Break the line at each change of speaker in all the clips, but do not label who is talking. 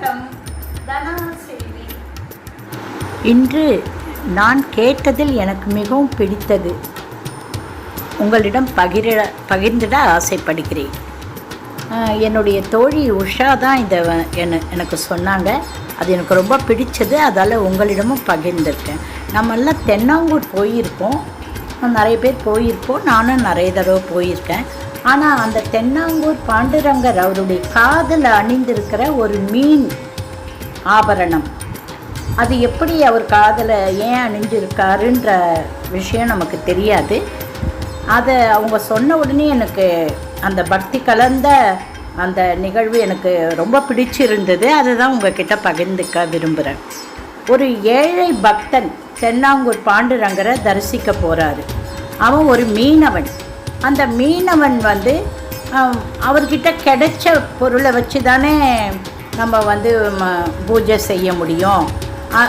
வணக்கம். தனா
இன்று நான் கேட்டதில் எனக்கு மிகவும் பிடித்தது. உங்களிடம் பகிர பகிர்ந்திட ஆசைப்படுகிறேன். என்னுடைய தோழி உஷா தான் இதை வ- என எனக்கு சொன்னாங்க. அது எனக்கு ரொம்ப பிடிச்சது. அதால் உங்களிடமும் பகிர்ந்திருக்கேன். நம்மெல்லாம் தென்னாங்கூர் போயிருக்கோம் நிறைய பேர் போயிருக்கோம் நானும் நிறைய தடவை போயிருக்கேன். ஆனால் அந்த தென்னாங்கூர் பாண்டுரங்கர் அவருடைய காதில் அணிந்திருக்கிற ஒரு மீன் ஆபரணம். அது எப்படி அவர் காதில் ஏன் அணிஞ்சிருக்காருன்ற விஷயம் நமக்கு தெரியாது. அதை அவங்க சொன்ன உடனே எனக்கு அந்த பக்தி கலந்த அந்த நிகழ்வு எனக்கு ரொம்ப பிடிச்சிருந்தது. அதை தான் உங்ககிட்ட பகிர்ந்துக்க விரும்புகிறேன் ஒரு ஏழை பக்தன் தென்னாங்கூர் பாண்டுரங்கரை தரிசிக்க போகிறாரு அவன் ஒரு மீனவன். அந்த மீனவன் வந்து அவர்கிட்ட கிடைச்ச பொருளை வச்சு தானே நம்ம வந்து ம- பூஜை செய்ய முடியும்.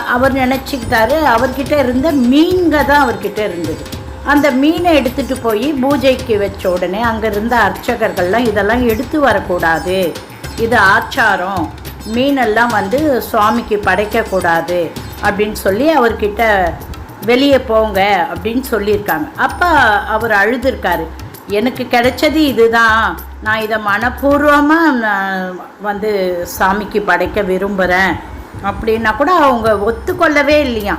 அவர் நினச்சிக்கிட்டாரு அவர்கிட்ட இருந்த மீன்க தான் அவர்கிட்ட இருந்தது. அந்த மீனை எடுத்துகிட்டு போய் பூஜைக்கு வச்ச உடனே அங்கே இருந்த அர்ச்சகர்கள்லாம் இதெல்லாம் எடுத்து வரக்கூடாது. இது ஆச்சாரம். மீனெல்லாம் வந்து சுவாமிக்கு படைக்கக்கூடாது அப்படின்னு சொல்லி அவர்கிட்ட வெளியே போங்க அப்படின்னு சொல்லியிருக்காங்க. அப்போ அவர் அழுதுருக்காரு. எனக்கு கிடைச்சது இதுதான். நான் இதை மனப்பூர்வமாக நான் வந்து சாமிக்கு படைக்க விரும்புகிறேன் அப்படின்னா கூட அவங்க ஒத்துக்கொள்ளவே இல்லையா?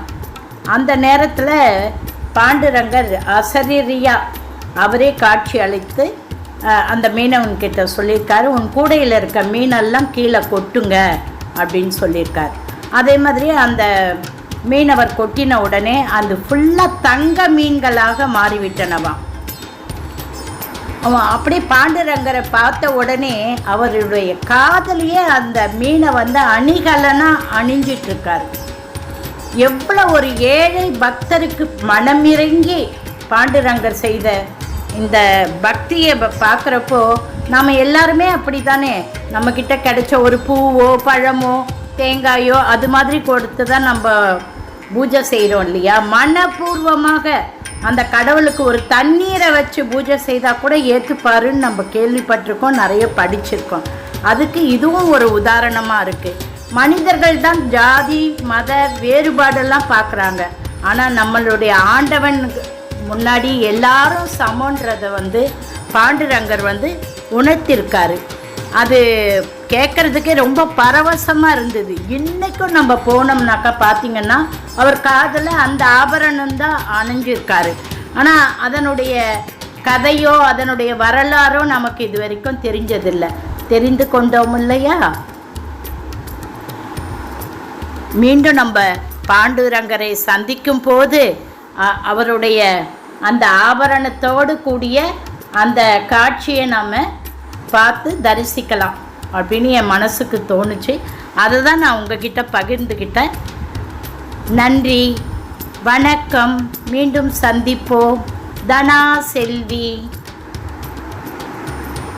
அந்த நேரத்தில் பாண்டுரங்கர் அசரீரியா அவரே காட்சி அளித்து அந்த மீனவன்கிட்ட சொல்லியிருக்காரு உன் கூடையில் இருக்க மீனெல்லாம் கீழே கொட்டுங்க அப்படின்னு சொல்லியிருக்காரு. அதே மாதிரி அந்த மீனவர் கொட்டின உடனே அது ஃபுல்லாக தங்க மீன்களாக மாறிவிட்டனவாம் அவன் அப்படியே பாண்டுரங்கரை பார்த்த உடனே அவருடைய காதலியே அந்த மீனை வந்து அணிகலனா அணிஞ்சிட்டு இருக்காரு எவ்வளோ ஒரு ஏழை பக்தருக்கு மனமிறங்கி பாண்டுரங்கர் செய்த இந்த பக்தியை பார்க்குறப்போ நாம் எல்லாருமே அப்படி தானே நம்மக்கிட்ட கிடைச்ச ஒரு பூவோ பழமோ தேங்காயோ அது மாதிரி கொடுத்து தான் நம்ம பூஜை செய்கிறோம் இல்லையா? மனப்பூர்வமாக அந்த கடவுளுக்கு ஒரு தண்ணீரை வச்சு பூஜை செய்தால் கூட ஏற்றுப்பாருன்னு நம்ம கேள்விப்பட்டிருக்கோம் நிறைய படிச்சிருக்கோம். அதுக்கு இதுவும் ஒரு உதாரணமாக இருக்குது மனிதர்கள் தான் ஜாதி மத வேறுபாடெல்லாம் பார்க்குறாங்க ஆனால் நம்மளுடைய ஆண்டவன் முன்னாடி எல்லாரும் சமன்றதை வந்து பாண்டுரங்கர் வந்து உணர்த்திருக்காரு. அது கேட்குறதுக்கே ரொம்ப பரவசமாக இருந்தது. இன்றைக்கும் நம்ம போனோம்னாக்கா பார்த்தீங்கன்னா அவர் காதில் அந்த ஆபரணம் தான் அணிஞ்சிருக்காரு. ஆனால் அதனுடைய கதையோ அதனுடைய வரலாறோ நமக்கு இது வரைக்கும் தெரிஞ்சதில்லை. தெரிந்து கொண்டோம் இல்லையா? மீண்டும் நம்ம பாண்டுரங்கரை சந்திக்கும் போது அவருடைய அந்த ஆபரணத்தோடு கூடிய அந்த காட்சியை நம்ம பார்த்து தரிசிக்கலாம் அப்படின்னு என் மனசுக்கு தோணுச்சு. அதை தான் நான் உங்ககிட்ட பகிர்ந்துக்கிட்டேன் நன்றி. வணக்கம். மீண்டும் சந்திப்போம். தனா செல்வி.